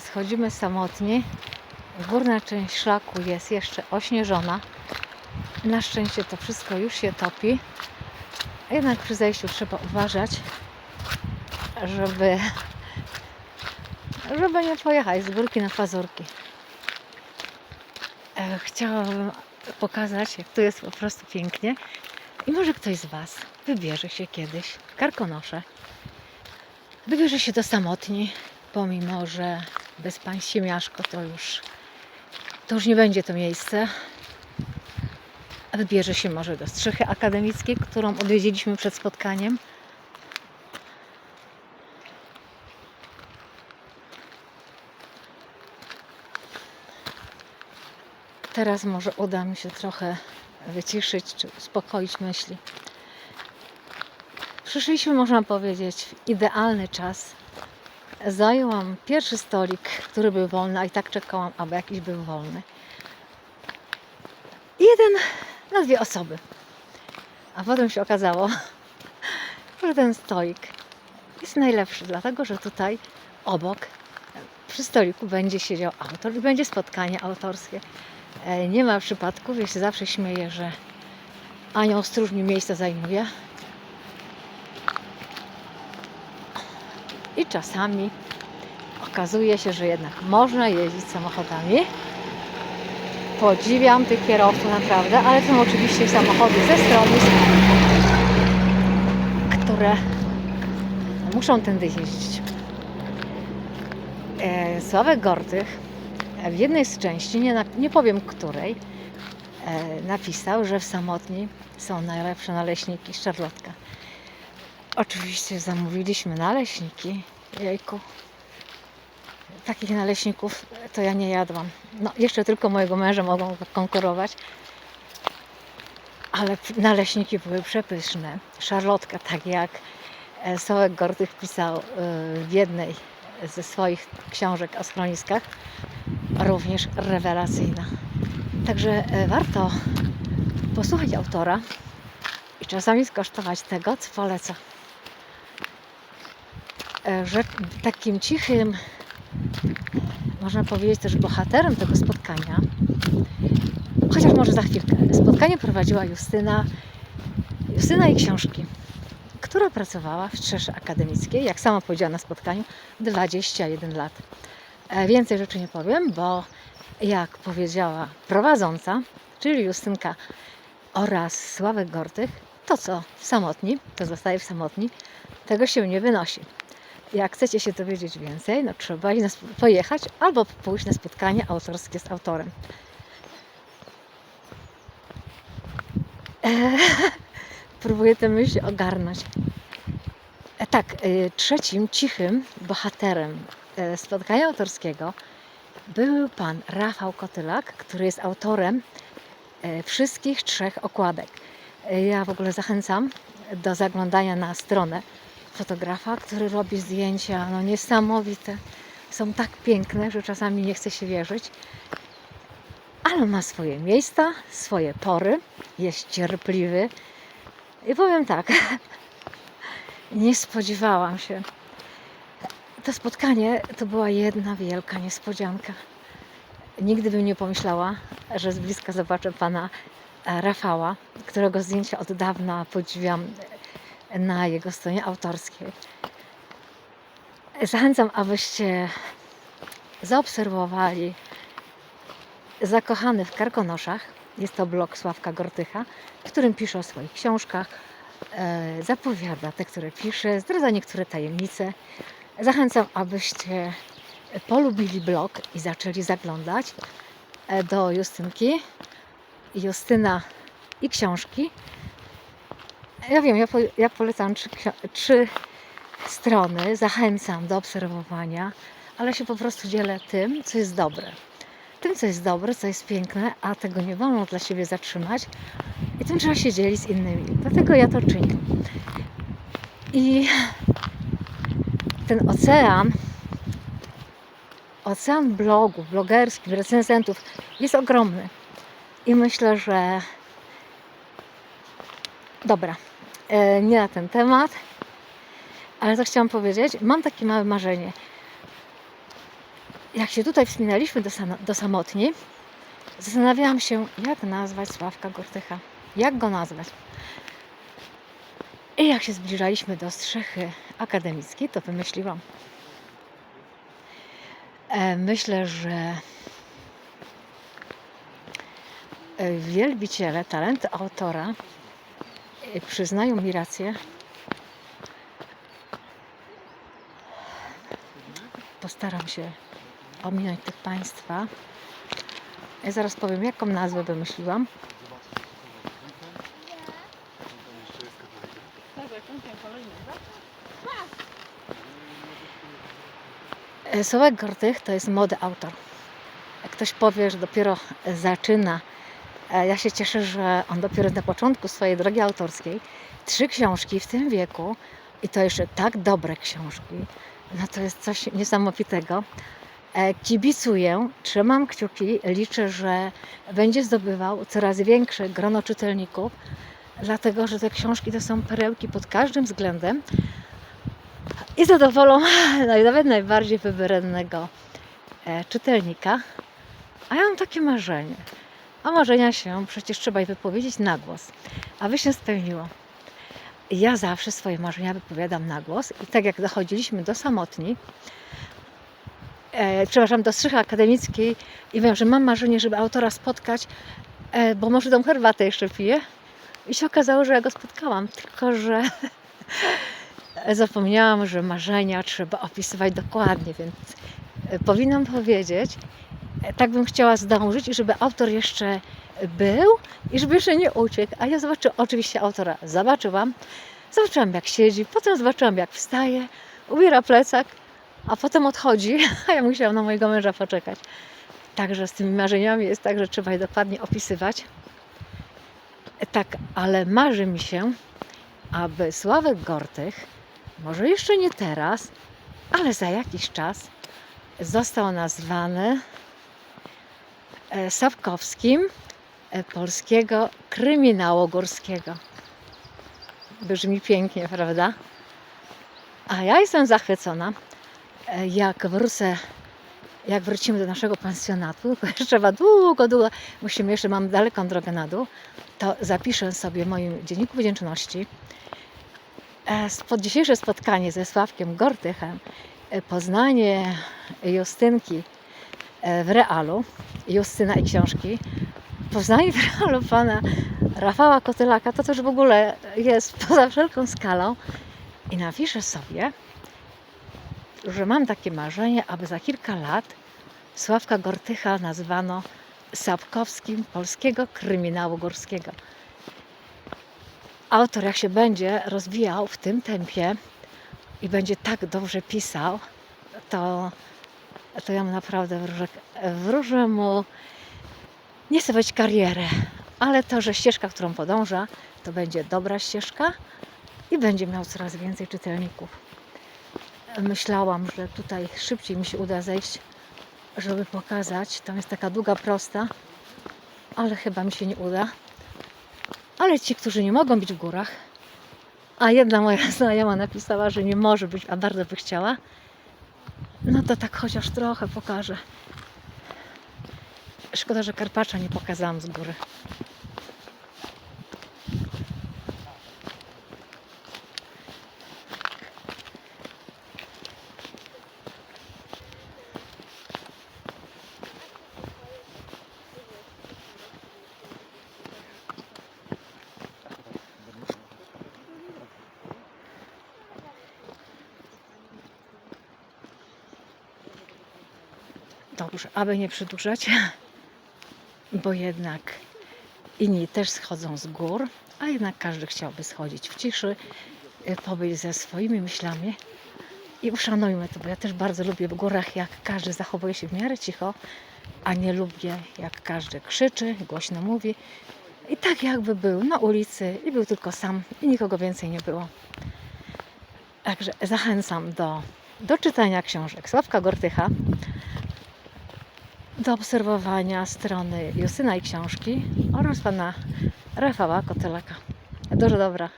schodzimy samotnie. Górna część szlaku jest jeszcze ośnieżona. Na szczęście to wszystko już się topi. Jednak przy zejściu trzeba uważać, żeby, żeby nie pojechać z górki na pazurki. E, Chciałabym pokazać, jak tu jest po prostu pięknie. I może ktoś z Was wybierze się kiedyś Karkonosze. Wybierze się do samotni, pomimo że bez pań Siemiaszko to już, to już nie będzie to miejsce. A wybierze się może do Strzechy Akademickiej, którą odwiedziliśmy przed spotkaniem. Teraz może uda mi się trochę wyciszyć czy uspokoić myśli. Przyszliśmy, można powiedzieć, w idealny czas. Zajęłam pierwszy stolik, który był wolny, a i tak czekałam, aby jakiś był wolny. Jeden na dwie osoby. A potem się okazało, że ten stolik jest najlepszy, dlatego że tutaj obok przy stoliku będzie siedział autor i będzie spotkanie autorskie. E, Nie ma przypadków, ja się zawsze śmieję, że anioł stróż mi miejsca zajmuje. I czasami okazuje się, że jednak można jeździć samochodami. Podziwiam tych kierowców naprawdę, ale są oczywiście samochody ze strony, które muszą tędy jeździć. E, Sławek Gortych w jednej z części, nie, nie powiem której, e, napisał, że w samotni są najlepsze naleśniki szarlotka. Oczywiście zamówiliśmy naleśniki. Jejku. Takich naleśników to ja nie jadłam. No, jeszcze tylko mojego męża mogą konkurować. Ale naleśniki były przepyszne. Szarlotka, tak jak e, Sołek Gortych pisał e, w jednej ze swoich książek o schroniskach, również rewelacyjna. Także e, warto posłuchać autora i czasami skosztować tego, co poleca. Że takim cichym, można powiedzieć też bohaterem tego spotkania, chociaż może za chwilkę, spotkanie prowadziła Justyna, Justyna i książki, która pracowała w Strzesze Akademickiej, jak sama powiedziała na spotkaniu, 21 lat. E, Więcej rzeczy nie powiem, bo jak powiedziała prowadząca, czyli Justynka oraz Sławek Gortych, to co w samotni, to zostaje w samotni, tego się nie wynosi. Jak chcecie się dowiedzieć więcej, no trzeba sp- pojechać albo pójść na spotkanie autorskie z autorem. Eee, próbuję tę myśl ogarnąć. E, tak, e, trzecim cichym bohaterem e, spotkania autorskiego był pan Rafał Kotylak, który jest autorem e, wszystkich trzech okładek. E, Ja w ogóle zachęcam do zaglądania na stronę fotografa, który robi zdjęcia no niesamowite. Są tak piękne, że czasami nie chce się wierzyć. Ale ma swoje miejsca, swoje pory, jest cierpliwy. I powiem tak, nie spodziewałam się. To spotkanie to była jedna wielka niespodzianka. Nigdy bym nie pomyślała, że z bliska zobaczę pana e, Rafała, którego zdjęcia od dawna podziwiam na jego stronie autorskiej. Zachęcam, abyście zaobserwowali Zakochany w Karkonoszach. Jest to blog Sławka Gortycha, w którym pisze o swoich książkach, e, zapowiada te, które pisze, zdradza niektóre tajemnice. Zachęcam, abyście polubili blog i zaczęli zaglądać e, do Justynki. Justyna i książki. Ja wiem, ja, po, ja polecam trzy, trzy strony, zachęcam do obserwowania, ale się po prostu dzielę tym, co jest dobre. Tym, co jest dobre, co jest piękne, a tego nie wolno dla siebie zatrzymać i tym trzeba się dzielić z innymi. Dlatego ja to czynię. I ten ocean, ocean blogów, blogerskich, recenzentów jest ogromny. I myślę, że dobra, nie na ten temat, ale to chciałam powiedzieć. Mam takie małe marzenie. jak się tutaj wspinaliśmy do, do Samotni, zastanawiałam się, jak nazwać Sławka Gortycha. Jak go nazwać? I jak się zbliżaliśmy do strzechy akademickiej, to wymyśliłam. E, myślę, że e, wielbiciele talentu autora e, przyznają mi rację. Postaram się ominąć tych Państwa. Ja zaraz powiem, jaką nazwę wymyśliłam. Sławek Gortych to jest młody autor. Jak ktoś powie, że dopiero zaczyna, ja się cieszę, że on dopiero na początku swojej drogi autorskiej, trzy książki w tym wieku i to jeszcze tak dobre książki, no to jest coś niesamowitego. E, Kibicuję, trzymam kciuki, liczę, że będzie zdobywał coraz większe grono czytelników, dlatego że te książki to są perełki pod każdym względem i zadowolą nawet najbardziej wybrednego e, czytelnika. A ja mam takie marzenie. A marzenia się przecież trzeba je wypowiedzieć na głos. A wy się spełniło. Ja zawsze swoje marzenia wypowiadam na głos i tak jak dochodziliśmy do samotni, e, przepraszam, do strychy akademickiej i wiem, że mam marzenie, żeby autora spotkać, e, bo może tą herbatę jeszcze piję. I się okazało, że ja go spotkałam, tylko że zapomniałam, że marzenia trzeba opisywać dokładnie, więc e, powinnam powiedzieć, tak bym chciała zdążyć żeby autor jeszcze był i żeby jeszcze nie uciekł. A ja zobaczyłam, oczywiście autora zobaczyłam, zobaczyłam jak siedzi, potem zobaczyłam jak wstaje, ubiera plecak, a potem odchodzi, a ja musiałam na mojego męża poczekać. Także z tymi marzeniami jest tak, że trzeba je dokładnie opisywać. E, Tak, ale marzy mi się, aby Sławek Gortych, może jeszcze nie teraz, ale za jakiś czas, został nazwany e, Sapkowskim e, polskiego kryminału górskiego. Brzmi pięknie, prawda? A ja jestem zachwycona. E, Jak wrócę, jak wrócimy do naszego pensjonatu, to jeszcze trzeba długo, długo, musimy jeszcze, mam daleką drogę na dół, to zapiszę sobie w moim dzienniku wdzięczności e, spod dzisiejsze spotkanie ze Sławkiem Gortychem, e, poznanie Justynki e, w realu, Justyna i książki, poznanie w realu pana Rafała Kotylaka, to też w ogóle jest poza wszelką skalą. I napiszę sobie, że mam takie marzenie, aby za kilka lat Sławka Gortycha nazwano Sapkowskim polskiego kryminału górskiego. Autor, jak się będzie rozwijał w tym tempie i będzie tak dobrze pisał, to, to ja mu naprawdę wróżę, wróżę mu, nie chcę karierę, ale to, że ścieżka, którą podąża, to będzie dobra ścieżka i będzie miał coraz więcej czytelników. Myślałam, że tutaj szybciej mi się uda zejść, żeby pokazać. Tam jest taka długa, prosta, ale chyba mi się nie uda. Ale ci, którzy nie mogą być w górach, a jedna moja znajoma napisała, że nie może być, a bardzo by chciała, no to tak chociaż trochę pokażę. Szkoda, że Karpacza nie pokazałam z góry. Dobrze, aby nie przedłużać, bo jednak inni też schodzą z gór, a jednak każdy chciałby schodzić w ciszy, y, pobyć ze swoimi myślami i uszanujmy to, bo ja też bardzo lubię w górach, jak każdy zachowuje się w miarę cicho, a nie lubię, jak każdy krzyczy, głośno mówi. I tak jakby był na ulicy i był tylko sam i nikogo więcej nie było. Także zachęcam do, do czytania książek Sławka Gortycha, do obserwowania strony Justyna i książki oraz pana Rafała Kotylaka. Dużo dobra.